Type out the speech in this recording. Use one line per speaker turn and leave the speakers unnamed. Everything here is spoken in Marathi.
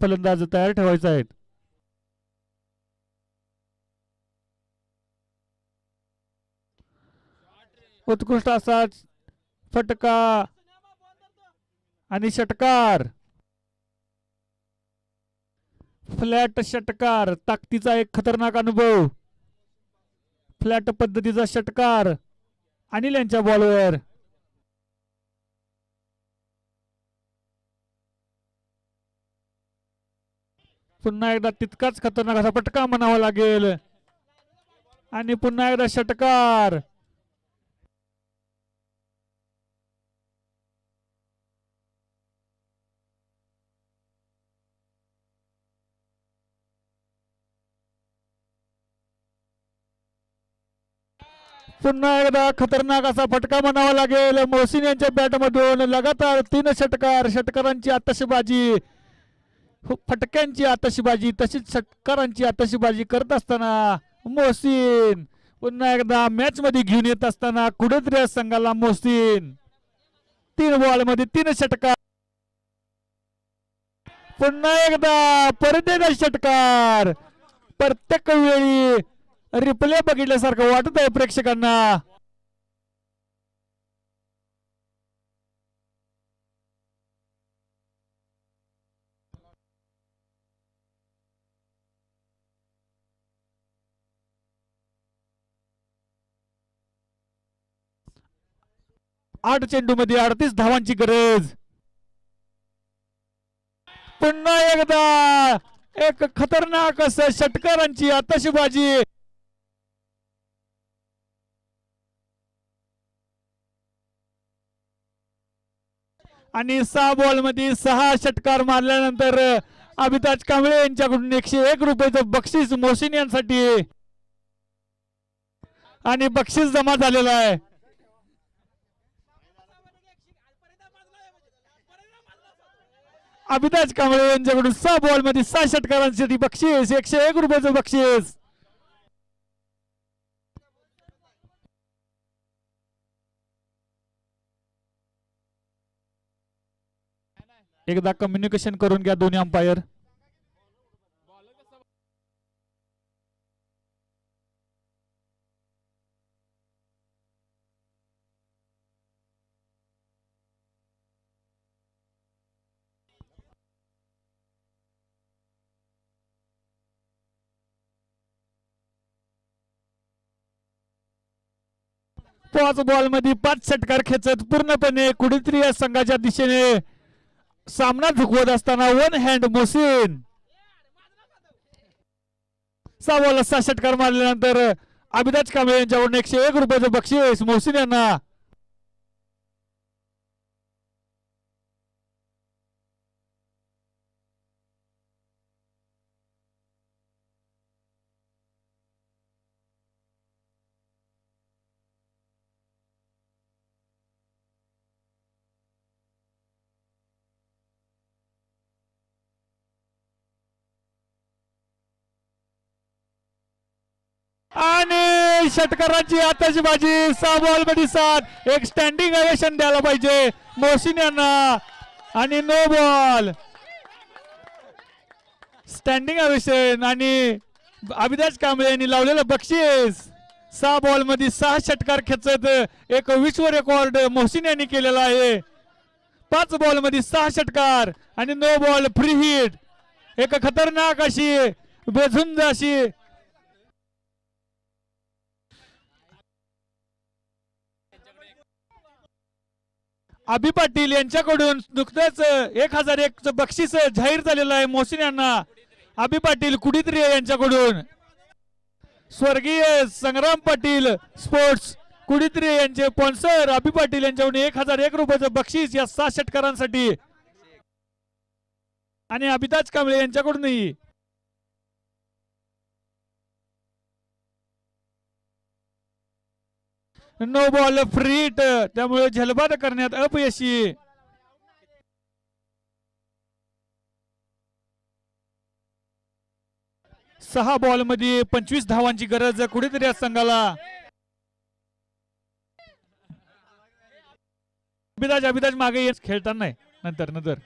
फलंदाज तयार ठेवायचा आहेत. उत्कृष्ट असा फटका आणि षटकार. फ्लॅट षटकार ताकदीचा एक खतरनाक अनुभव. फ्लॅट पद्धतीचा षटकार अनिल यांच्या बॉलवर पुन्हा एकदा तितकाच खतरनाक असा पटका म्हणावा लागेल. आणि पुन्हा एकदा षटकार. पुन्हा एकदा खतरनाक असा फटका म्हणावा लागेल. मोहसिन यांच्या बॅटमधून लगातार तीन षटकार षटकारांची आतषबाजी. हो, फटक्यांची आतषबाजी तशीच षटकारांची आतषबाजी करत असताना मोहसिन पुन्हा एकदा मॅच मध्ये घेऊन येत असताना कुठेतरी या संघाला मोहसिन. तीन बॉलमध्ये तीन षटकार. पुन्हा एकदा परत एकदा षटकार. प्रत्येक वेळी रिप्ले बघितल्यासारखं वाटत आहे प्रेक्षकांना. आठ चेंडू मध्ये अडतीस धावांची गरज. पुन्हा एकदा एक खतरनाक असं षटकारांची आतषबाजी. आणि सहा बॉलमध्ये सहा षटकार मारल्यानंतर अमिताज कांबळे यांच्याकडून एकशे एक रुपयाचं बक्षीस मोसिन यांसाठी. आणि बक्षीस जमा झालेलं आहे. अभिताज कांबळे यांच्याकडून सहा बॉलमध्ये सहा षटकारांसाठी बक्षीस एकशे एक रुपयाचं बक्षीस. एकदा कम्युनिकेशन करून घ्या दोन्ही अंपायर पाच बॉलमध्ये पाच षटकार खेचत पूर्णपणे कुठेतरी या संघाच्या दिशेने सामना झुकवत असताना वन हँड मोसिन सहा बॉल सहा षटकार मारल्यानंतर अभिदाज कांबळे यांच्याकडून एकशे एक रुपयाचं बक्षीस मोसिन यांना. आणि षटकारांची आताची सहा बॉलमध्ये सात एक स्टँडिंग अवेशन द्यायला पाहिजे. मोहसिन यांना आणि नो बॉल स्टँडिंग अवेशन आणि अभिदास कांबळे यांनी लावलेलं बक्षीस. सहा बॉलमध्ये सहा षटकार खेचत एक विश्व रेकॉर्ड मोहसिन यांनी केलेला आहे. पाच बॉलमध्ये सहा षटकार आणि नो बॉल फ्री हिट एक खतरनाक अशी बेझुंज अशी अभि पाटील यांच्याकडून नुकतंच एक हजार एक बक्षीस जाहीर झालेलं आहे मोहसिन यांना. अभि पाटील कुडीत्रिय यांच्याकडून. स्वर्गीय संग्राम पाटील स्पोर्ट्स कुडीत्रिय यांचे स्पॉन्सर अभि पाटील यांच्याकडून एक हजार एक रुपयाचं बक्षीस या सहा षटकारांसाठी. आणि अभिताज कांबळे यांच्याकडूनही. नो बॉल फ्रीट त्यामुळे झलबाद करण्यात अपयशी. सहा बॉलमध्ये पंचवीस धावांची गरज कुठेतरी या संघाला. अभिदाज अभिदाज मागे येत खेळताना नंतर नंतर.